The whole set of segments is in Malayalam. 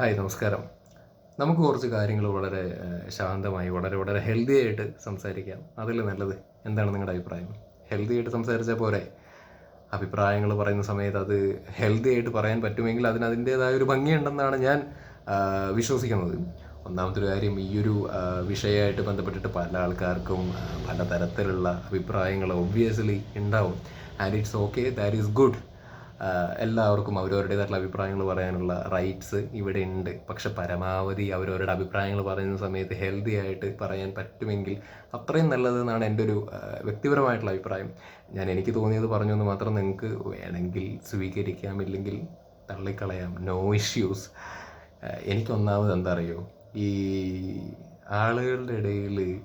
ഹായ് നമസ്കാരം. നമുക്ക് കുറച്ച് കാര്യങ്ങൾ വളരെ ശാന്തമായി വളരെ വളരെ ഹെൽത്തി ആയിട്ട് സംസാരിക്കാം. അതിൽ നല്ലത്? എന്താണ് നിങ്ങളുടെ അഭിപ്രായം? ഹെൽത്തി ആയിട്ട് സംസാരിച്ചാൽ പോരെ. അഭിപ്രായങ്ങൾ പറയുന്ന സമയത്ത് അത് ഹെൽത്തി ആയിട്ട് പറയാൻ പറ്റുമെങ്കിൽ അതിന് അതിന്റേതായ ഒരു ഭംഗിയുണ്ടെന്നാണ് ഞാൻ വിശ്വസിക്കുന്നത്. ഒന്നാമത്തെ ഒരു കാര്യം ഈ ഒരു വിഷയമായിട്ട് ബന്ധപ്പെട്ടിട്ട് പല ആൾക്കാർക്കും പലതരത്തിലുള്ള പല തരത്തിലുള്ള അഭിപ്രായങ്ങൾ ഒബ്വിയസ്ലി ഉണ്ടാവും. And it's okay that is good എല്ലാവർക്കും അവരവരുടേതായിട്ടുള്ള അഭിപ്രായങ്ങൾ പറയാനുള്ള റൈറ്റ്സ് ഇവിടെ ഉണ്ട്. പക്ഷെ പരമാവധി അവരവരുടെ അഭിപ്രായങ്ങൾ പറയുന്ന സമയത്ത് ഹെൽത്തി ആയിട്ട് പറയാൻ പറ്റുമെങ്കിൽ അത്രയും നല്ലതെന്നാണ് എന്റെ ഒരു വ്യക്തിപരമായിട്ടുള്ള അഭിപ്രായം. ഞാൻ എനിക്ക് തോന്നിയത് പറഞ്ഞു എന്ന് മാത്രം നിങ്ങൾക്ക് വേണമെങ്കിൽ സ്വീകരിക്കാം ഇല്ലെങ്കിൽ തള്ളിക്കളയാം നോ ഇഷ്യൂസ് എനിക്കൊന്നാമത് എന്താ അറിയോ? ഈ ആളുകളുടെ ഇടയിൽ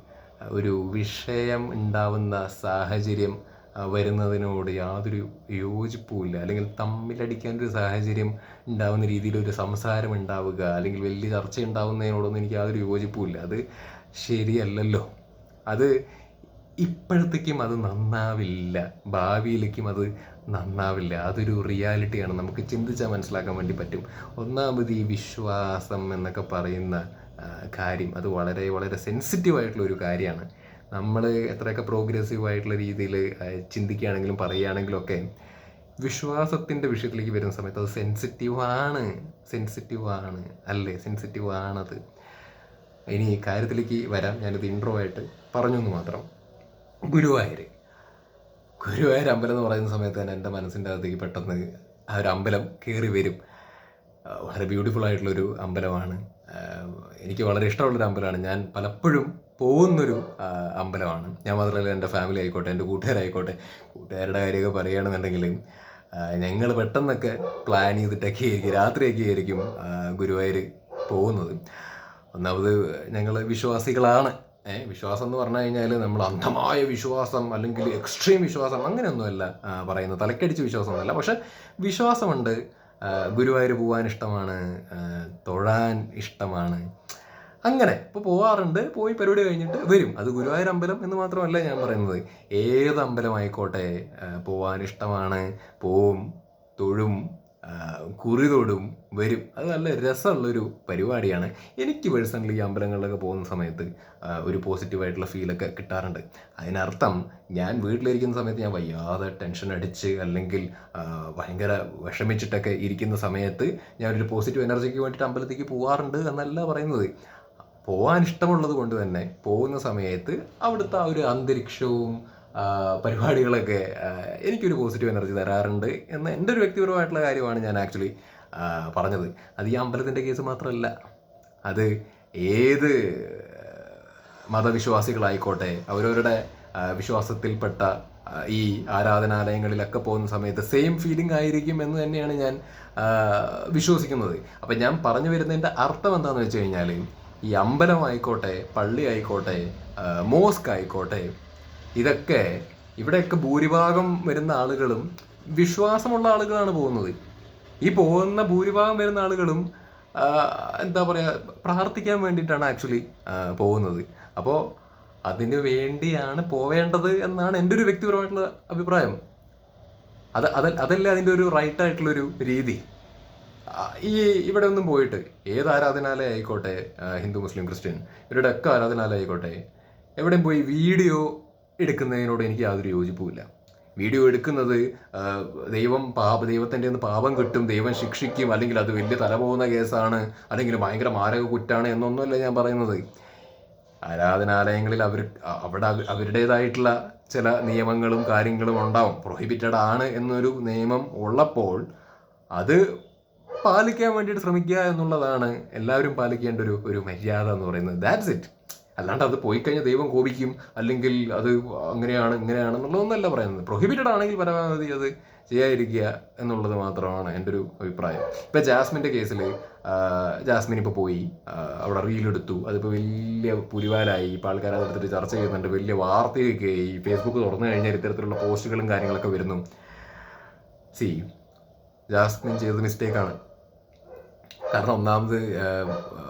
ഒരു വിഷയം ഉണ്ടാവുന്ന സാഹചര്യം വരുന്നതിനോട് യാതൊരു യോജിപ്പുമില്ല. അല്ലെങ്കിൽ തമ്മിലടിക്കാൻ ഒരു സാഹചര്യം ഉണ്ടാവുന്ന രീതിയിലൊരു സംസാരം ഉണ്ടാവുക അല്ലെങ്കിൽ വലിയ ചർച്ച ഉണ്ടാവുന്നതിനോടൊന്നും എനിക്ക് യാതൊരു യോജിപ്പുമില്ല. അത് ശരിയല്ലല്ലോ. അത് ഇപ്പോഴത്തേക്കും അത് നന്നാവില്ല. ഭാവിയിലേക്കും അത് നന്നാവില്ല. അതൊരു റിയാലിറ്റിയാണ്. നമുക്ക് ചിന്തിച്ചാൽ മനസ്സിലാക്കാൻ വേണ്ടി പറ്റും. ഒന്നാമത് ഈ വിശ്വാസം എന്നൊക്കെ പറയുന്ന കാര്യം അത് വളരെ വളരെ സെൻസിറ്റീവ് ആയിട്ടുള്ള ഒരു കാര്യമാണ്. നമ്മൾ എത്രയൊക്കെ പ്രോഗ്രസീവ് ആയിട്ടുള്ള രീതിയിൽ ചിന്തിക്കുകയാണെങ്കിലും പറയുകയാണെങ്കിലും ഒക്കെ വിശ്വാസത്തിന്റെ വിഷയത്തിലേക്ക് വരുന്ന സമയത്ത് അത് സെൻസിറ്റീവാണ് സെൻസിറ്റീവാണ് അല്ലേ? സെൻസിറ്റീവാണത് ഇനി ഈ കാര്യത്തിലേക്ക് വരാം. ഞാനിത് ഇൻട്രോ ആയിട്ട് പറഞ്ഞു എന്ന് മാത്രം. ഗുരുവായൂർ ഗുരുവായൂർ അമ്പലം എന്ന് പറയുന്ന സമയത്ത് തന്നെ എന്റെ മനസ്സിന്റെ അകത്തേക്ക് പെട്ടെന്ന് ആ ഒരു അമ്പലം കയറി വരും. വളരെ ബ്യൂട്ടിഫുൾ ആയിട്ടുള്ളൊരു അമ്പലമാണ്. എനിക്ക് വളരെ ഇഷ്ടമുള്ളൊരു അമ്പലമാണ്. ഞാൻ പലപ്പോഴും പോകുന്നൊരു അമ്പലമാണ്. ഞാൻ മാത്രമല്ല എന്റെ ഫാമിലി ആയിക്കോട്ടെ എന്റെ കൂട്ടുകാരായിക്കോട്ടെ കൂട്ടുകാരുടെ കാര്യമൊക്കെ പറയുകയാണെന്നുണ്ടെങ്കിൽ ഞങ്ങൾ പെട്ടെന്നൊക്കെ പ്ലാൻ ചെയ്തിട്ടൊക്കെ ആയിരിക്കും രാത്രിയൊക്കെ ആയിരിക്കും ഗുരുവായൂർ പോകുന്നത്. ഒന്നാമത് ഞങ്ങൾ വിശ്വാസികളാണ്. ഏ വിശ്വാസം എന്ന് പറഞ്ഞു കഴിഞ്ഞാൽ നമ്മൾ അന്ധമായ വിശ്വാസം അല്ലെങ്കിൽ എക്സ്ട്രീം വിശ്വാസം അങ്ങനെയൊന്നുമല്ല പറയുന്നത്. തലക്കടിച്ച് വിശ്വാസമൊന്നുമല്ല. പക്ഷെ വിശ്വാസമുണ്ട്. ഗുരുവായൂർ പോകാൻ ഇഷ്ടമാണ്. തൊഴാൻ ഇഷ്ടമാണ്. അങ്ങനെ. ഇപ്പോൾ പോവാറുണ്ട്. പോയി പരിപാടി കഴിഞ്ഞിട്ട് വരും. അത് ഗുരുവായൂർ അമ്പലം എന്ന് മാത്രമല്ല ഞാൻ പറയുന്നത്. ഏത് അമ്പലമായിക്കോട്ടെ പോകാൻ ഇഷ്ടമാണ് പോവും തൊഴും കുറി തൊടും വരും. അത് നല്ല രസമുള്ളൊരു പരിപാടിയാണ്. എനിക്ക് പേഴ്സണലി ഈ അമ്പലങ്ങളിലൊക്കെ പോകുന്ന സമയത്ത് ഒരു പോസിറ്റീവായിട്ടുള്ള ഫീലൊക്കെ കിട്ടാറുണ്ട്. അതിനർത്ഥം ഞാൻ വീട്ടിലിരിക്കുന്ന സമയത്ത് ഞാൻ വയ്യാതെ ടെൻഷൻ അടിച്ച് അല്ലെങ്കിൽ ഭയങ്കര വിഷമിച്ചിട്ടൊക്കെ ഇരിക്കുന്ന സമയത്ത് ഞാനൊരു പോസിറ്റീവ് എനർജിക്ക് വേണ്ടിയിട്ട് അമ്പലത്തേക്ക് പോകാറുണ്ട് എന്നല്ല പറയുന്നത്. പോകാൻ ഇഷ്ടമുള്ളത് കൊണ്ട് തന്നെ പോകുന്ന സമയത്ത് അവിടുത്തെ ആ ഒരു അന്തരീക്ഷവും പരിപാടികളൊക്കെ എനിക്കൊരു പോസിറ്റീവ് എനർജി തരാറുണ്ട് എന്ന് എന്റെ ഒരു വ്യക്തിപരമായിട്ടുള്ള കാര്യമാണ് ഞാൻ ആക്ച്വലി പറഞ്ഞത്. അത് ഈ അമ്പലത്തിന്റെ കേസ് മാത്രമല്ല. അത് ഏത് മതവിശ്വാസികളായിക്കോട്ടെ അവരവരുടെ വിശ്വാസത്തിൽപ്പെട്ട ഈ ആരാധനാലയങ്ങളിലൊക്കെ പോകുന്ന സമയത്ത് സെയിം ഫീലിംഗ് ആയിരിക്കും എന്ന് തന്നെയാണ് ഞാൻ വിശ്വസിക്കുന്നത്. അപ്പം ഞാൻ പറഞ്ഞു വരുന്നതിന്റെ അർത്ഥം എന്താണെന്ന് വെച്ച് കഴിഞ്ഞാൽ ഈ അമ്പലമായിക്കോട്ടെ പള്ളി ആയിക്കോട്ടെ മോസ്ക് ആയിക്കോട്ടെ ഇതൊക്കെ ഇവിടെയൊക്കെ ഭൂരിഭാഗം വരുന്ന ആളുകളും വിശ്വാസമുള്ള ആളുകളാണ് പോകുന്നത്. ഈ പോകുന്ന ഭൂരിഭാഗം വരുന്ന ആളുകളും എന്താ പറയുക പ്രാർത്ഥിക്കാൻ വേണ്ടിയിട്ടാണ് ആക്ച്വലി പോകുന്നത്. അപ്പോൾ അതിന് വേണ്ടിയാണ് പോവേണ്ടത് എന്നാണ് എന്റെ ഒരു വ്യക്തിപരമായിട്ടുള്ള അഭിപ്രായം. അത് അത് അതല്ലേ അതിന്റെ ഒരു റൈറ്റ് ആയിട്ടുള്ളൊരു രീതി. ഈ ഇവിടെ ഒന്നും പോയിട്ട് ഏത് ആരാധനാലയം ആയിക്കോട്ടെ ഹിന്ദു മുസ്ലിം ക്രിസ്ത്യൻ ഇവരുടെ ഒക്കെ ആരാധനാലയം ആയിക്കോട്ടെ എവിടെയും പോയി വീഡിയോ എടുക്കുന്നതിനോട് എനിക്ക് യാതൊരു യോജിപ്പുമില്ല. വീഡിയോ എടുക്കുന്നത് ദൈവം പാപ ദൈവത്തിന്റെ നിന്ന് പാപം കിട്ടും ദൈവം ശിക്ഷിക്കും അല്ലെങ്കിൽ അത് വലിയ തല പോകുന്ന കേസാണ് അല്ലെങ്കിൽ ഭയങ്കര മാരക കുറ്റാണ് എന്നൊന്നുമല്ല ഞാൻ പറയുന്നത്. ആരാധനാലയങ്ങളിൽ അവർ അവിടെ അവരുടേതായിട്ടുള്ള ചില നിയമങ്ങളും കാര്യങ്ങളും ഉണ്ടാവും. പ്രൊഹിബിറ്റഡ് ആണ് എന്നൊരു നിയമം ഉള്ളപ്പോൾ അത് പാലിക്കാൻ വേണ്ടിയിട്ട് ശ്രമിക്കുക എന്നുള്ളതാണ് എല്ലാവരും പാലിക്കേണ്ട ഒരു ഒരു മര്യാദ എന്ന് പറയുന്നത്. ദാറ്റ്സ് ഇറ്റ് അല്ലാണ്ട് അത് പോയി കഴിഞ്ഞാൽ ദൈവം കോപിക്കും അല്ലെങ്കിൽ അത് അങ്ങനെയാണ് ഇങ്ങനെയാണ് എന്നുള്ളതൊന്നല്ല പറയുന്നത്. പ്രൊഹിബിറ്റഡ് ആണെങ്കിൽ പരമാവധി അത് ചെയ്യാതിരിക്കുക എന്നുള്ളത് മാത്രമാണ് എന്റെ ഒരു അഭിപ്രായം. ഇപ്പം ജാസ്മിന്റെ കേസിൽ ജാസ്മിൻ ഇപ്പോൾ പോയി അവിടെ റീലെടുത്തു അതിപ്പോൾ വലിയ പുലിവാലായി. ഇപ്പോൾ ആൾക്കാർ അതെടുത്തിട്ട് ചർച്ച ചെയ്യുന്നുണ്ട്. വലിയ വാർത്തയൊക്കെ ഈ ഫേസ്ബുക്ക് തുറന്നു കഴിഞ്ഞാൽ ഇത്തരത്തിലുള്ള പോസ്റ്റുകളും കാര്യങ്ങളൊക്കെ വരുന്നു. സി ജാസ്മിൻ ചെയ്തത് മിസ്റ്റേക്കാണ് കാരണം ഒന്നാമത്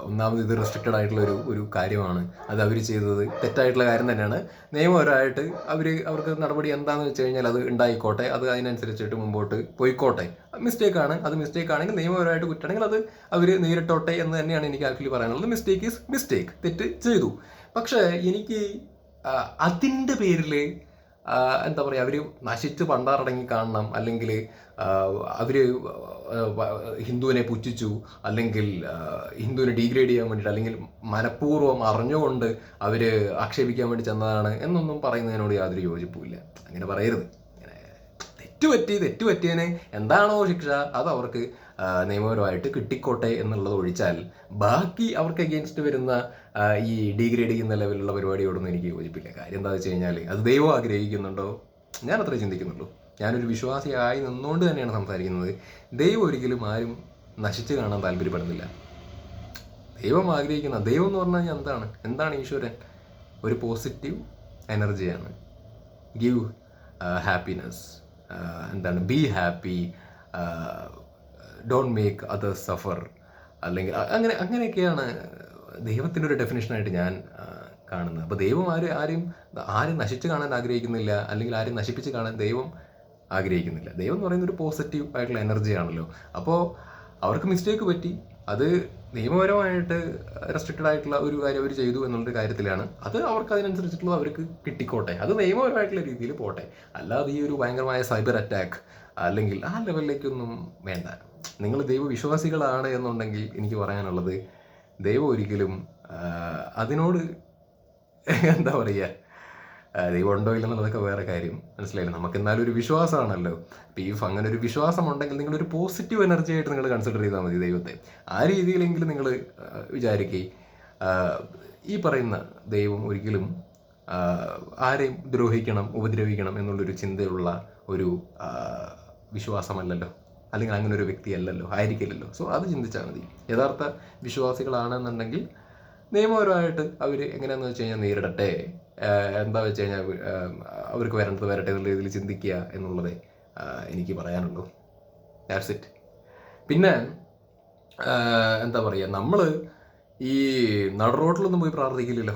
ഒന്നാമത് ഇത് റെസ്ട്രിക്റ്റഡ് ആയിട്ടുള്ള ഒരു ഒരു കാര്യമാണ്. അത് അവർ ചെയ്തത് തെറ്റായിട്ടുള്ള കാര്യം തന്നെയാണ്. നിയമപരമായിട്ട് അവർ അവർക്ക് നടപടി എന്താണെന്ന് വെച്ച് കഴിഞ്ഞാൽ അത് ഉണ്ടായിക്കോട്ടെ. അത് അതിനനുസരിച്ചിട്ട് മുമ്പോട്ട് പോയിക്കോട്ടെ. മിസ്റ്റേക്ക് ആണ്. അത് മിസ്റ്റേക്ക് ആണെങ്കിൽ നിയമപരമായിട്ട് കുറ്റാണെങ്കിൽ അത് അവർ നേരിട്ടോട്ടെ എന്ന് തന്നെയാണ് എനിക്ക് ആക്ച്വലി പറയാനുള്ളത്. മിസ്റ്റേക്ക് ഈസ് മിസ്റ്റേക്ക് തെറ്റ് ചെയ്തു. പക്ഷേ എനിക്ക് അതിന്റെ പേരിൽ എന്താ പറയുക അവർ നശിച്ച് പണ്ടാറടങ്ങി കാണണം. അല്ലെങ്കിൽ അവർ ഹിന്ദുവിനെ പുച്ഛിച്ചു. അല്ലെങ്കിൽ ഹിന്ദുവിനെ ഡീഗ്രേഡ് ചെയ്യാൻ വേണ്ടിയിട്ട് അല്ലെങ്കിൽ മനഃപൂർവം അറിഞ്ഞുകൊണ്ട് അവർ ആക്ഷേപിക്കാൻ വേണ്ടി ചെന്നതാണ് എന്നൊന്നും പറയുന്നതിനോട് യാതൊരു യോജിപ്പുമില്ല. അങ്ങനെ പറയരുത്. തെറ്റുപറ്റി തെറ്റുപറ്റിയതിന് എന്താണോ ശിക്ഷ അത് അവർക്ക് നിയമപരമായിട്ട് കിട്ടിക്കോട്ടെ എന്നുള്ളത് ഒഴിച്ചാൽ ബാക്കി അവർക്ക് അഗേൻസ്റ്റ് വരുന്ന ഈ ഡീഗ്രേഡ് ചെയ്യുന്ന ലെവലിലുള്ള പരിപാടിയോടൊന്നും എനിക്ക് യോജിപ്പില്ല. കാര്യം എന്താ വെച്ച് കഴിഞ്ഞാൽ അത് ദൈവം ആഗ്രഹിക്കുന്നുണ്ടോ? ഞാൻ അത്രേ ചിന്തിക്കുന്നുള്ളൂ. ഞാനൊരു വിശ്വാസിയായി നിന്നുകൊണ്ട് തന്നെയാണ് സംസാരിക്കുന്നത്. ദൈവം ഒരിക്കലും ആരും നശിച്ച് കാണാൻ താല്പര്യപ്പെടുന്നില്ല. ദൈവം ആഗ്രഹിക്കുന്ന ദൈവം എന്ന് പറഞ്ഞു കഴിഞ്ഞാൽ എന്താണ്? എന്താണ് ഈശ്വരൻ? ഒരു പോസിറ്റീവ് എനർജിയാണ് ഗിവ് ഹാപ്പിനെസ് എന്താണ്? Be happy don't make others suffer അല്ലെങ്കിൽ അങ്ങനെ അങ്ങനെയൊക്കെയാണ് ദൈവത്തിന്റെ ഒരു ഡെഫിനേഷനായിട്ട് ഞാൻ കാണുന്നത്. അപ്പോൾ ദൈവം ആര് ആരെയും ആരും നശിച്ച് കാണാൻ ആഗ്രഹിക്കുന്നില്ല അല്ലെങ്കിൽ ആരും നശിപ്പിച്ച് കാണാൻ ദൈവം ആഗ്രഹിക്കുന്നില്ല. ദൈവം എന്ന് പറയുന്നത് ഒരു പോസിറ്റീവ് ആയിട്ടുള്ള എനർജിയാണല്ലോ അപ്പോൾ അവർക്ക് മിസ്റ്റേക്ക് പറ്റി. അത് നിയമപരമായിട്ട് റെസ്ട്രിക്റ്റഡ് ആയിട്ടുള്ള ഒരു കാര്യം അവർ ചെയ്തു എന്നുള്ളൊരു കാര്യത്തിലാണ്. അത് അവർക്ക് അതിനനുസരിച്ചിട്ടുള്ള അവർക്ക് കിട്ടിക്കോട്ടെ. അത് നിയമപരമായിട്ടുള്ള രീതിയിൽ പോട്ടെ. അല്ലാതെ ഈ ഒരു ഭയങ്കരമായ സൈബർ അറ്റാക്ക് അല്ലെങ്കിൽ ആ ലെവലിലേക്കൊന്നും വേണ്ട. നിങ്ങൾ ദൈവവിശ്വാസികളാണ് എന്നുണ്ടെങ്കിൽ എനിക്ക് പറയാനുള്ളത് ദൈവം ഒരിക്കലും അതിനോട് എന്താ പറയുക ദൈവം ഉണ്ടോ ഇല്ലെന്നുള്ളതൊക്കെ വേറെ കാര്യം. മനസ്സിലായില്ലേ? നമുക്ക് എന്നാലും ഒരു വിശ്വാസമാണല്ലോ. അപ്പോൾ ഈ അങ്ങനെ ഒരു വിശ്വാസം ഉണ്ടെങ്കിൽ നിങ്ങളൊരു പോസിറ്റീവ് എനർജി ആയിട്ട് നിങ്ങൾ കൺസിഡർ ചെയ്താൽ മതി ദൈവത്തെ. ആ രീതിയിലെങ്കിലും നിങ്ങൾ വിചാരിക്കുക ഈ പറയുന്ന ദൈവം ഒരിക്കലും ആരെയും ദ്രോഹിക്കണം ഉപദ്രവിക്കണം എന്നുള്ളൊരു ചിന്തയുള്ള ഒരു വിശ്വാസമല്ലല്ലോ. അല്ലെങ്കിൽ അങ്ങനെ ഒരു വ്യക്തി അല്ലല്ലോ ആയിരിക്കില്ലല്ലോ. സോ അത് ചിന്തിച്ചാൽ മതി. യഥാർത്ഥ വിശ്വാസികളാണെന്നുണ്ടെങ്കിൽ നിയമപരമായിട്ട് അവർ എങ്ങനെയാണെന്ന് വെച്ച് കഴിഞ്ഞാൽ നേരിടട്ടെ. എന്താ വെച്ച് കഴിഞ്ഞാൽ അവർക്ക് വരേണ്ടത് വരട്ടെ എന്നുള്ള രീതിയിൽ ചിന്തിക്കുക എന്നുള്ളതേ എനിക്ക് പറയാനുള്ളൂ. ദാറ്റ്സ് ഇറ്റ് പിന്നെ എന്താ പറയുക നമ്മൾ ഈ നട റോട്ടിലൊന്നും പോയി പ്രാർത്ഥിക്കില്ലല്ലോ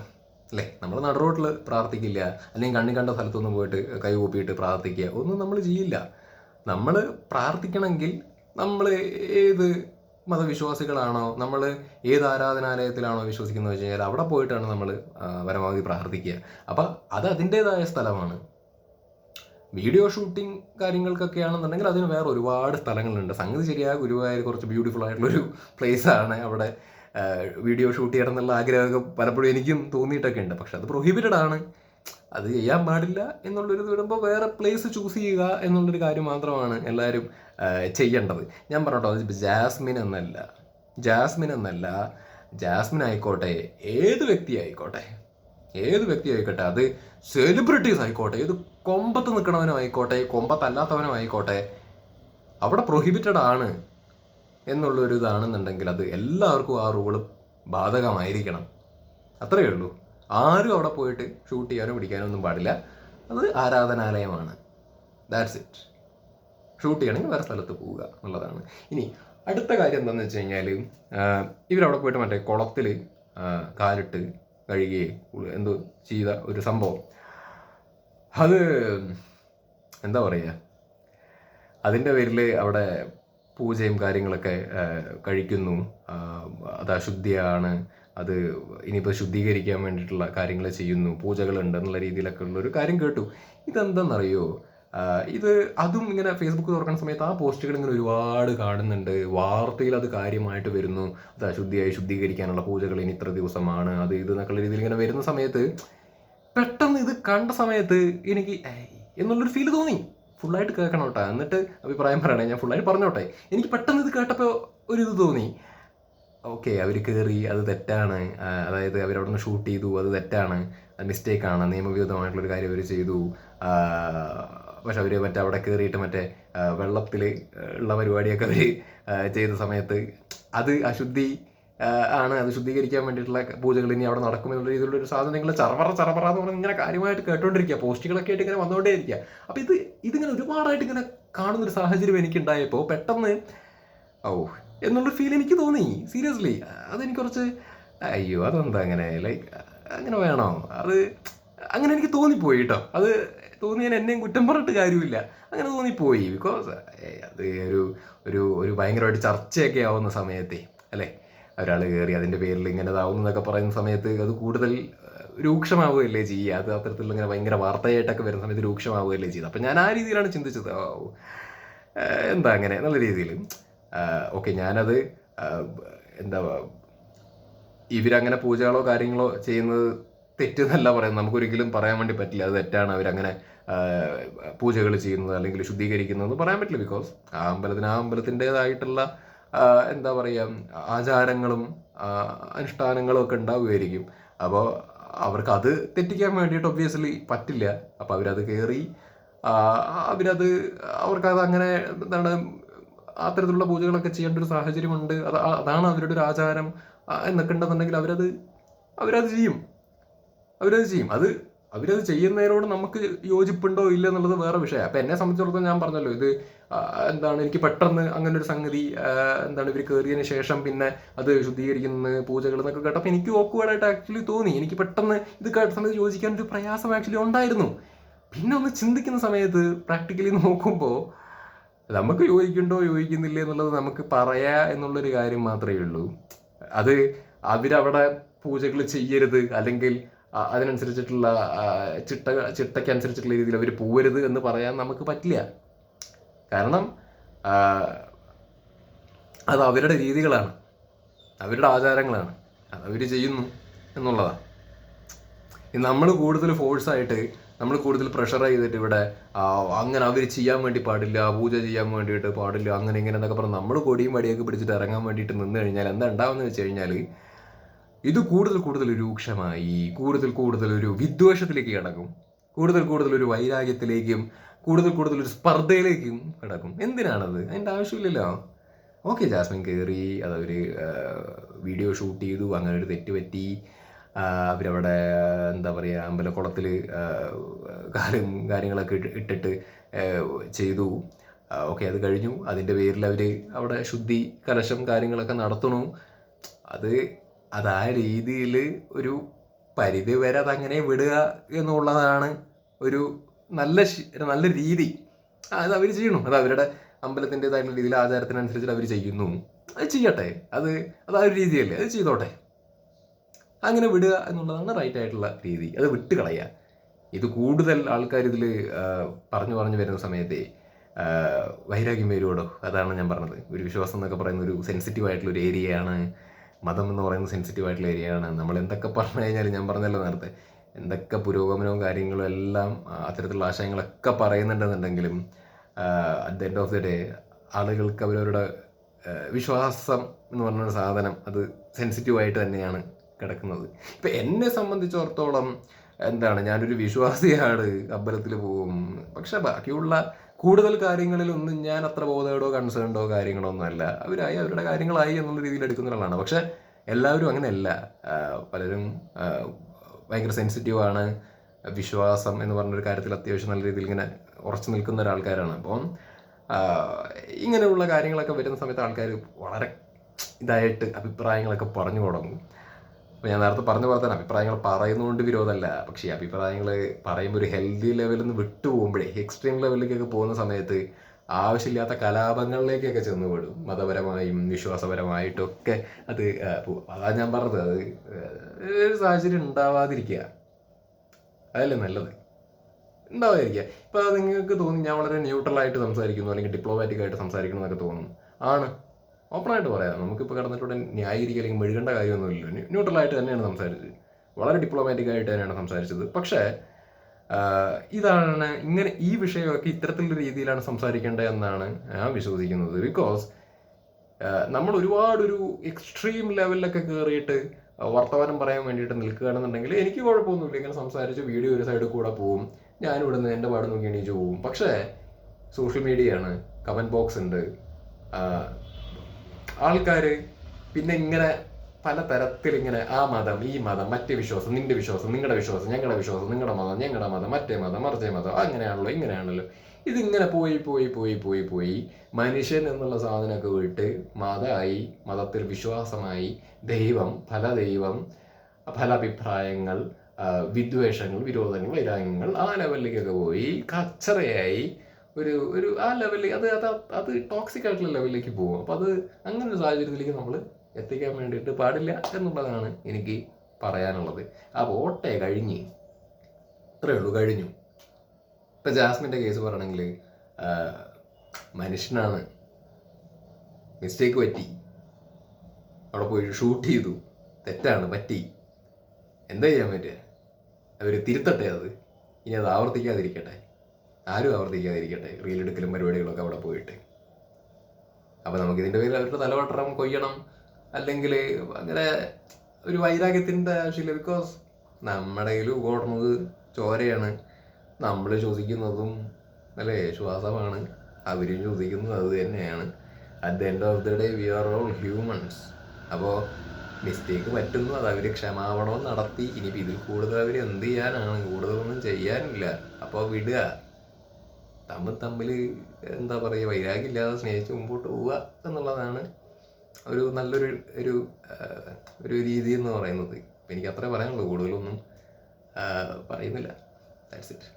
അല്ലേ? നമ്മൾ നട റോട്ടിൽ പ്രാർത്ഥിക്കില്ല. അല്ലെങ്കിൽ കണ്ണി കണ്ട സ്ഥലത്തൊന്നും പോയിട്ട് കൈ കൂപ്പിയിട്ട് പ്രാർത്ഥിക്കുക. ഒന്നും നമ്മൾ ചെയ്യില്ല. നമ്മൾ പ്രാർത്ഥിക്കണമെങ്കിൽ നമ്മൾ ഏത് മതവിശ്വാസികളാണോ നമ്മൾ ഏത് ആരാധനാലയത്തിലാണോ വിശ്വസിക്കുന്നത് വെച്ച് കഴിഞ്ഞാൽ അവിടെ പോയിട്ടാണ് നമ്മൾ പരമാവധി പ്രാർത്ഥിക്കുക. അപ്പം അത് അതിന്റേതായ സ്ഥലമാണ്. വീഡിയോ ഷൂട്ടിംഗ് കാര്യങ്ങൾക്കൊക്കെ ആണെന്നുണ്ടെങ്കിൽ അതിന് വേറെ ഒരുപാട് സ്ഥലങ്ങളുണ്ട്. സംഗതി ശരിയായ ഗുരുവായൂർ കുറച്ച് ബ്യൂട്ടിഫുൾ ആയിട്ടുള്ളൊരു ആണ്. അവിടെ വീഡിയോ ഷൂട്ട് ചെയ്യണം എന്നുള്ള ആഗ്രഹമൊക്കെ പലപ്പോഴും എനിക്കും തോന്നിയിട്ടൊക്കെ ഉണ്ട് പക്ഷെ അത് പ്രൊഹിബിറ്റഡ് ആണ്. അത് ചെയ്യാൻ പാടില്ല എന്നുള്ളൊരു വിടുമ്പോൾ വേറെ പ്ലേസ് ചൂസ് ചെയ്യുക എന്നുള്ളൊരു കാര്യം മാത്രമാണ് എല്ലാവരും ചെയ്യേണ്ടത്. ഞാൻ പറഞ്ഞോട്ടോ അത് ജാസ്മിൻ എന്നല്ല. ജാസ്മിൻ എന്നല്ല. ജാസ്മിൻ ആയിക്കോട്ടെ ഏത് വ്യക്തി ആയിക്കോട്ടെ ഏത് വ്യക്തി ആയിക്കോട്ടെ അത് സെലിബ്രിറ്റീസ് ആയിക്കോട്ടെ ഏത് കൊമ്പത്ത് നിൽക്കണവനും ആയിക്കോട്ടെ കൊമ്പത്തല്ലാത്തവനും ആയിക്കോട്ടെ അവിടെ പ്രൊഹിബിറ്റഡ് ആണ് എന്നുള്ളൊരു ഇതാണെന്നുണ്ടെങ്കിൽ അത് എല്ലാവർക്കും ആ റൂൾ ബാധകമായിരിക്കണം. അത്രയേ ഉള്ളൂ. ആരും അവിടെ പോയിട്ട് ഷൂട്ട് ചെയ്യാനോ പിടിക്കാനോ ഒന്നും പാടില്ല. അത് ആരാധനാലയമാണ്. ദാറ്റ്സ് ഇറ്റ് ഷൂട്ട് ചെയ്യണമെങ്കിൽ വേറെ സ്ഥലത്ത് പോവുക എന്നുള്ളതാണ്. ഇനി അടുത്ത കാര്യം എന്താണെന്ന് വെച്ച് കഴിഞ്ഞാൽ ഇവരവിടെ പോയിട്ട് മറ്റേ കുളത്തിൽ കാലിട്ട് കഴുകുകയും എന്തോ ചെയ്ത ഒരു സംഭവം. അത് എന്താ പറയുക അതിന്റെ പേരിൽ അവിടെ പൂജയും കാര്യങ്ങളൊക്കെ കഴിക്കുന്നു. അത് അശുദ്ധിയാണ്. അത് ഇനിയിപ്പോൾ ശുദ്ധീകരിക്കാൻ വേണ്ടിയിട്ടുള്ള കാര്യങ്ങൾ ചെയ്യുന്നു പൂജകളുണ്ട് എന്നുള്ള രീതിയിലൊക്കെ ഉള്ള ഒരു കാര്യം കേട്ടു. ഇതെന്തെന്നറിയോ? ആ, ഇത് അതും ഇങ്ങനെ ഫേസ്ബുക്ക് തുറക്കുന്ന സമയത്ത് ആ പോസ്റ്റുകൾ ഇങ്ങനെ ഒരുപാട് കാണുന്നുണ്ട്. വാർത്തയിൽ അത് കാര്യമായിട്ട് വരുന്നു. അത് അശുദ്ധിയായി ശുദ്ധീകരിക്കാനുള്ള പൂജകൾ ഇനി ഇത്ര ദിവസമാണ് അത് ഇത് എന്നൊക്കെയുള്ള രീതിയിൽ ഇങ്ങനെ വരുന്ന സമയത്ത് പെട്ടെന്ന് ഇത് കണ്ട സമയത്ത് എനിക്ക് എന്നുള്ളൊരു ഫീൽ തോന്നി. ഫുള്ളായിട്ട് കേൾക്കണം കേട്ടോ. എന്നിട്ട് അഭിപ്രായം പറയണേ ഞാൻ ഫുള്ളായിട്ട് പറഞ്ഞോട്ടെ. എനിക്ക് പെട്ടെന്ന് ഇത് കേട്ടപ്പോൾ ഒരു ഇത് തോന്നി. ഓക്കെ അവർ കയറി അത് തെറ്റാണ്. അതായത് അവരവിടെ നിന്ന് ഷൂട്ട് ചെയ്തു അത് തെറ്റാണ്. മിസ്റ്റേക്കാണ് നിയമവിരുദ്ധമായിട്ടുള്ളൊരു കാര്യം അവർ ചെയ്തു. പക്ഷെ അവർ മറ്റേ അവിടെ കയറിയിട്ട് മറ്റേ വെള്ളത്തിൽ ഉള്ള പരിപാടിയൊക്കെ അവർ ചെയ്ത സമയത്ത് അത് അശുദ്ധി ആണ്. അത് ശുദ്ധീകരിക്കാൻ വേണ്ടിയിട്ടുള്ള പൂജകൾ ഇനി അവിടെ നടക്കുമെന്നുള്ള രീതിയിലുള്ള ഒരു സാധനം നിങ്ങൾ ചറവറ ചറവറ എന്ന് പറഞ്ഞ് ഇങ്ങനെ കാര്യമായിട്ട് കേട്ടോണ്ടിരിക്കുക. പോസ്റ്റുകളൊക്കെ ആയിട്ട് ഇങ്ങനെ വന്നുകൊണ്ടേ ഇരിക്കുക അപ്പോൾ ഇത് ഇതിങ്ങനെ ഒരുപാടായിട്ട് ഇങ്ങനെ കാണുന്നൊരു സാഹചര്യം എനിക്ക് ഉണ്ടായപ്പോൾ പെട്ടെന്ന് ഓ എന്നുള്ളൊരു ഫീൽ എനിക്ക് തോന്നി. സീരിയസ്ലി അതെനിക്ക് കുറച്ച് അയ്യോ അതെന്താ അങ്ങനെ? ലൈക്ക് അങ്ങനെ വേണോ? അത് അങ്ങനെ എനിക്ക് തോന്നിപ്പോയി കേട്ടോ അത് തോന്നിയാൽ എന്നെയും കുറ്റം പറഞ്ഞിട്ട് കാര്യമില്ല. അങ്ങനെ തോന്നിപ്പോയി. ബിക്കോസ് അത് ഒരു ഒരു ഒരു ഭയങ്കരമായിട്ട് ചർച്ചയൊക്കെ ആവുന്ന സമയത്തെ അല്ലേ? ഒരാൾ കയറി അതിന്റെ പേരിൽ ഇങ്ങനെ ഇതാവുന്നു എന്നൊക്കെ പറയുന്ന സമയത്ത് അത് കൂടുതൽ രൂക്ഷമാവുകയല്ലേ ചെയ്യുക അത് അത്തരത്തിൽ ഇങ്ങനെ ഭയങ്കര വാർത്തയായിട്ടൊക്കെ വരുന്ന സമയത്ത് രൂക്ഷമാവുകയല്ലേ ചെയ്തത് അപ്പം ഞാൻ ആ രീതിയിലാണ് ചിന്തിച്ചത്. എന്താ അങ്ങനെ? നല്ല രീതിയിൽ. ഓക്കെ ഞാനത് എന്താ ഇവരങ്ങനെ പൂജകളോ കാര്യങ്ങളോ ചെയ്യുന്നത് തെറ്റെന്നല്ല പറയുന്നത്. നമുക്കൊരിക്കലും പറയാൻ വേണ്ടി പറ്റില്ല. അത് തെറ്റാണ് അവരങ്ങനെ പൂജകൾ ചെയ്യുന്നത് അല്ലെങ്കിൽ ശുദ്ധീകരിക്കുന്നത് പറയാൻ പറ്റില്ല. ബിക്കോസ് ആ അമ്പലത്തിന് ആ അമ്പലത്തിന്റെതായിട്ടുള്ള എന്താ പറയുക ആചാരങ്ങളും അനുഷ്ഠാനങ്ങളും ഒക്കെ ഉണ്ടാവുമായിരിക്കും. അപ്പോൾ അവർക്ക് അത് തെറ്റിക്കാൻ വേണ്ടിയിട്ട് ഒബ്വിയസ്ലി പറ്റില്ല. അപ്പോൾ അവരത് കയറി അവരത് അവർക്കത് അങ്ങനെ എന്താണ് അത്തരത്തിലുള്ള പൂജകളൊക്കെ ചെയ്യേണ്ട ഒരു സാഹചര്യമുണ്ട്. അത് അതാണ് അവരുടെ ഒരു ആചാരം. എന്നൊക്കെ ഉണ്ടെന്നുണ്ടെങ്കിൽ അവരത് അവരത് ചെയ്യും. അവരത് ചെയ്യും. അത് അവരത് ചെയ്യുന്നതിനോട് നമുക്ക് യോജിപ്പുണ്ടോ ഇല്ല എന്നുള്ളത് വേറെ വിഷയം അപ്പം എന്നെ സംബന്ധിച്ചിടത്തോളം ഞാൻ പറഞ്ഞല്ലോ ഇത് എന്താണ് എനിക്ക് പെട്ടെന്ന് അങ്ങനെ ഒരു സംഗതി എന്താണ് ഇവർ കയറിയതിന് ശേഷം പിന്നെ അത് ശുദ്ധീകരിക്കുന്ന പൂജകൾ എന്നൊക്കെ കേട്ടപ്പോൾ എനിക്ക് ഓക്കുവേഡായിട്ട് ആക്ച്വലി തോന്നി. എനിക്ക് പെട്ടെന്ന് ഇത് കേട്ട സമയത്ത് യോജിക്കാൻ ഒരു പ്രയാസം ആക്ച്വലി ഉണ്ടായിരുന്നു. പിന്നെ ഒന്ന് ചിന്തിക്കുന്ന സമയത്ത് പ്രാക്ടിക്കലി നോക്കുമ്പോൾ നമുക്ക് യോജിക്കുന്നുണ്ടോ യോജിക്കുന്നില്ലേ എന്നുള്ളത് നമുക്ക് പറയാ എന്നുള്ളൊരു കാര്യം മാത്രമേ ഉള്ളൂ. അത് അവരവിടെ പൂജകൾ ചെയ്യരുത് അല്ലെങ്കിൽ അതിനനുസരിച്ചിട്ടുള്ള ചിട്ട ചിട്ടയ്ക്കനുസരിച്ചിട്ടുള്ള രീതിയിൽ അവർ പോവരുത് എന്ന് പറയാൻ നമുക്ക് പറ്റില്ല. കാരണം അത് അവരുടെ രീതികളാണ്. അവരുടെ ആചാരങ്ങളാണ്. അതവർ ചെയ്യുന്നു എന്നുള്ളതാണ് നമ്മൾ കൂടുതൽ ഫോഴ്സായിട്ട് നമ്മൾ കൂടുതൽ പ്രഷർ ചെയ്തിട്ട് ഇവിടെ അങ്ങനെ അവർ ചെയ്യാൻ വേണ്ടി പാടില്ല പൂജ ചെയ്യാൻ വേണ്ടിയിട്ട് പാടില്ല അങ്ങനെ ഇങ്ങനെ എന്നൊക്കെ പറഞ്ഞ് നമ്മൾ കൊടിയും വടിയൊക്കെ പിടിച്ചിട്ട് ഇറങ്ങാൻ വേണ്ടിയിട്ട് നിന്ന് കഴിഞ്ഞാൽ എന്താ ഉണ്ടാവുമെന്ന് വെച്ച് കഴിഞ്ഞാൽ ഇത് കൂടുതൽ കൂടുതൽ രൂക്ഷമായി കൂടുതൽ കൂടുതൽ ഒരു വിദ്വേഷത്തിലേക്ക് കിടക്കും കൂടുതൽ കൂടുതൽ ഒരു വൈരാഗ്യത്തിലേക്കും കൂടുതൽ കൂടുതൽ ഒരു സ്പർദ്ധയിലേക്കും കിടക്കും. എന്തിനാണത്? അതിന്റെ ആവശ്യമില്ലല്ലോ. ഓക്കെ ജാസ്മിൻ കയറി അതവർ വീഡിയോ ഷൂട്ട് ചെയ്തു അങ്ങനെ ഒരു തെറ്റ് പറ്റി. അവരവിടെ എന്താ പറയുക അമ്പലക്കുളത്തിൽ കാര്യം കാര്യങ്ങളൊക്കെ ഇട്ട് ഇട്ടിട്ട് ചെയ്തു. ഓക്കെ അത് കഴിഞ്ഞു. അതിന്റെ പേരിൽ അവർ അവിടെ ശുദ്ധി കലശം കാര്യങ്ങളൊക്കെ നടത്തണു അത് അത് ആ രീതിയിൽ ഒരു പരിധി വരെ അതങ്ങനെ വിടുക എന്നുള്ളതാണ് ഒരു നല്ല നല്ല രീതി. അത് അവർ ചെയ്യണം അത് അവരുടെ അമ്പലത്തിന്റെതായിട്ടുള്ള രീതിയിൽ ആചാരത്തിനനുസരിച്ച് അവർ ചെയ്യുന്നു. അത് ചെയ്യട്ടെ. അത് അത് ആ ഒരു രീതിയല്ലേ. അത് ചെയ്തോട്ടെ. അങ്ങനെ വിടുക എന്നുള്ളതാണ് റൈറ്റ് ആയിട്ടുള്ള രീതി. അത് വിട്ട് കളയുക ഇത് കൂടുതൽ ആൾക്കാർ ഇതിൽ പറഞ്ഞു പറഞ്ഞു വരുന്ന സമയത്തെ വൈരാഗ്യം വരുവോടോ? അതാണ് ഞാൻ പറഞ്ഞത്. ഒരു വിശ്വാസം എന്നൊക്കെ പറയുന്ന ഒരു സെൻസിറ്റീവ് ആയിട്ടുള്ള ഒരു ഏരിയയാണ് മതം എന്ന് പറയുന്ന സെൻസിറ്റീവ് ആയിട്ടുള്ള ഏരിയയാണ് നമ്മൾ എന്തൊക്കെ പറഞ്ഞു കഴിഞ്ഞാലും ഞാൻ പറഞ്ഞല്ലോ നേരത്തെ എന്തൊക്കെ പുരോഗമനവും കാര്യങ്ങളും എല്ലാം അത്തരത്തിലുള്ള ആശയങ്ങളൊക്കെ പറയുന്നുണ്ടെന്നുണ്ടെങ്കിലും at the end of the day ആളുകൾക്ക് അവരവരുടെ വിശ്വാസം എന്ന് പറഞ്ഞൊരു സാധനം അത് സെൻസിറ്റീവ് ആയിട്ട് തന്നെയാണ്. കിടക്കുന്നത്. ഇപ്പം എന്നെ സംബന്ധിച്ചിടത്തോളം എന്താണ് ഞാനൊരു വിശ്വാസിയാണ് അമ്പലത്തിൽ പോകും പക്ഷെ ബാക്കിയുള്ള കൂടുതൽ കാര്യങ്ങളിലൊന്നും ഞാൻ അത്ര ബോധേടോ കൺസേൺഡോ കാര്യങ്ങളോ ഒന്നും അല്ല അവരായി അവരുടെ കാര്യങ്ങളായി എന്നുള്ള രീതിയിൽ എടുക്കുന്ന ഒരാളാണ്. പക്ഷെ എല്ലാവരും അങ്ങനെയല്ല. പലരും ഭയങ്കര സെൻസിറ്റീവ് ആണ്. വിശ്വാസം എന്ന് പറഞ്ഞൊരു കാര്യത്തിൽ അത്യാവശ്യം നല്ല രീതിയിൽ ഇങ്ങനെ ഉറച്ചു നിൽക്കുന്ന ഒരാൾക്കാരാണ്. അപ്പം ഇങ്ങനെയുള്ള കാര്യങ്ങളൊക്കെ വരുന്ന സമയത്ത് ആൾക്കാർ വളരെ ഇതായിട്ട് അഭിപ്രായങ്ങളൊക്കെ പറഞ്ഞു തുടങ്ങും. ഞാൻ നേരത്തെ പറഞ്ഞ പോലെ തന്നെ അഭിപ്രായങ്ങൾ പറയുന്നതുകൊണ്ട് വിരോധമല്ല പക്ഷേ ഈ അഭിപ്രായങ്ങൾ പറയുമ്പോൾ ഒരു ഹെൽത്തി ലെവലിൽ നിന്ന് വിട്ടു പോകുമ്പോഴേ എക്സ്ട്രീം ലെവലിലേക്കൊക്കെ പോകുന്ന സമയത്ത് ആവശ്യമില്ലാത്ത കലാപങ്ങളിലേക്കൊക്കെ ചെന്ന് വിടും. മതപരമായും വിശ്വാസപരമായിട്ടൊക്കെ അത്. അതാ ഞാൻ പറഞ്ഞത്. അത് ഒരു സാഹചര്യം ഉണ്ടാവാതിരിക്കുക. അതല്ലേ നല്ലത്? ഉണ്ടാവാതിരിക്കുക. ഇപ്പൊ നിങ്ങൾക്ക് തോന്നി ഞാൻ വളരെ ന്യൂട്രൽ ആയിട്ട് സംസാരിക്കുന്നു അല്ലെങ്കിൽ ഡിപ്ലോമാറ്റിക് ആയിട്ട് സംസാരിക്കണം എന്നൊക്കെ തോന്നുന്നു. ആണ്. ഓപ്പൺ ആയിട്ട് പറയാം. നമുക്കിപ്പോൾ കടന്നിട്ടുടൻ ന്യായീകരിക്കുക അല്ലെങ്കിൽ മെഴുകേണ്ട കാര്യമൊന്നുമില്ല. ന്യൂട്രൽ ആയിട്ട് തന്നെയാണ് സംസാരിച്ചത്. വളരെ ഡിപ്ലോമാറ്റിക് ആയിട്ട് തന്നെയാണ് സംസാരിച്ചത്. പക്ഷേ ഇതാണ് ഇങ്ങനെ ഈ വിഷയമൊക്കെ ഇത്തരത്തിലുള്ള രീതിയിലാണ് സംസാരിക്കേണ്ടത് എന്നാണ് ഞാൻ വിശ്വസിക്കുന്നത്. ബിക്കോസ് നമ്മൾ ഒരുപാടൊരു എക്സ്ട്രീം ലെവലിലൊക്കെ കയറിയിട്ട് വർത്തമാനം പറയാൻ വേണ്ടിയിട്ട് നിൽക്കുകയാണെന്നുണ്ടെങ്കിൽ എനിക്ക് കുഴപ്പമൊന്നുമില്ല. ഇങ്ങനെ സംസാരിച്ച് വീഡിയോ ഒരു സൈഡിൽ കൂടെ പോവും. ഞാൻ ഇവിടുന്ന് എന്റെ പാട് നോക്കി എണീച്ച് പോവും. പക്ഷേ സോഷ്യൽ മീഡിയയാണ് കമന്റ് ബോക്സ് ഉണ്ട്. ആൾക്കാർ പിന്നെ ഇങ്ങനെ പല തരത്തിൽ ഇങ്ങനെ ആ മതം ഈ മതം മറ്റേ വിശ്വാസം നിന്റെ വിശ്വാസം നിങ്ങളുടെ വിശ്വാസം ഞങ്ങളുടെ വിശ്വാസം നിങ്ങളുടെ മതം ഞങ്ങളുടെ മതം മറ്റേ മതം മറിച്ചേ മതം അങ്ങനെയാണല്ലോ ഇങ്ങനെയാണല്ലോ ഇതിങ്ങനെ പോയി പോയി പോയി പോയി പോയി മനുഷ്യൻ എന്നുള്ള സാധനമൊക്കെ വിട്ട് മതമായി മതത്തിൽ വിശ്വാസമായി ദൈവം പല ദൈവം പല അഭിപ്രായങ്ങൾ വിദ്വേഷങ്ങൾ വിരോധങ്ങൾ വൈരാഗ്യങ്ങൾ ആ ലെവലിലേക്കൊക്കെ പോയി കച്ചറയായി ഒരു ഒരു ആ ലെവലിൽ അത് അത് അത് ടോക്സിക് ആയിട്ടുള്ള ലെവലിലേക്ക് പോകും. അപ്പം അത് അങ്ങനെ ഒരു സാഹചര്യത്തിലേക്ക് നമ്മൾ എത്തിക്കാൻ വേണ്ടിയിട്ട് പാടില്ല എന്നുള്ളതാണ് എനിക്ക് പറയാനുള്ളത്. ആ ഓട്ടെ കഴിഞ്ഞ്. ഇത്രയേ ഉള്ളൂ കഴിഞ്ഞു. ഇപ്പം ജാസ്മിന്റെ കേസ് പറയണമെങ്കിൽ മനുഷ്യനാണ്. മിസ്റ്റേക്ക് പറ്റി. അവിടെ പോയി ഷൂട്ട് ചെയ്തു. തെറ്റാണ് പറ്റി. എന്താ ചെയ്യാൻ പറ്റുക? അവർ തിരുത്തട്ടെ അത്. ഇനി അത് ആവർത്തിക്കാതിരിക്കട്ടെ. ആരും ആവർത്തിക്കാതിരിക്കട്ടെ. റീൽ എടുക്കലും പരിപാടികളൊക്കെ അവിടെ പോയിട്ട്. അപ്പോൾ നമുക്ക് ഇതിന്റെ പേരിൽ അവരുടെ തലവട്ടണം കൊയ്യണം. അല്ലെങ്കിൽ അങ്ങനെ ഒരു വൈരാഗ്യത്തിന്റെ ആവശ്യമില്ല. ബിക്കോസ് നമ്മുടെ കയ്യിൽ ഓടുന്നത് ചോരയാണ്. നമ്മൾ ശ്വസിക്കുന്നതും അല്ലേ ശ്വാസമാണ്. അവരും ശ്വസിക്കുന്നത് അത് തന്നെയാണ്. At the end of the day we are all humans അപ്പോൾ മിസ്റ്റേക്ക് പറ്റുന്നു അത് അവർ ക്ഷമാപണവും നടത്തി. ഇനിയിപ്പോൾ ഇതിൽ കൂടുതൽ അവർ എന്ത് ചെയ്യാനാണ്? കൂടുതലൊന്നും ചെയ്യാനില്ല. അപ്പോൾ വിടുക. തമ്മിൽ തമ്മിൽ എന്താ പറയുക വൈരാഗ്യമില്ലാതെ സ്നേഹിച്ച് മുമ്പോട്ട് പോവുക എന്നുള്ളതാണ് ഒരു നല്ലൊരു ഒരു ഒരു രീതി എന്ന് പറയുന്നത്. എനിക്ക് അത്രേ പറയാനുള്ളൂ കൂടുതലൊന്നും പറയുന്നില്ല. That's it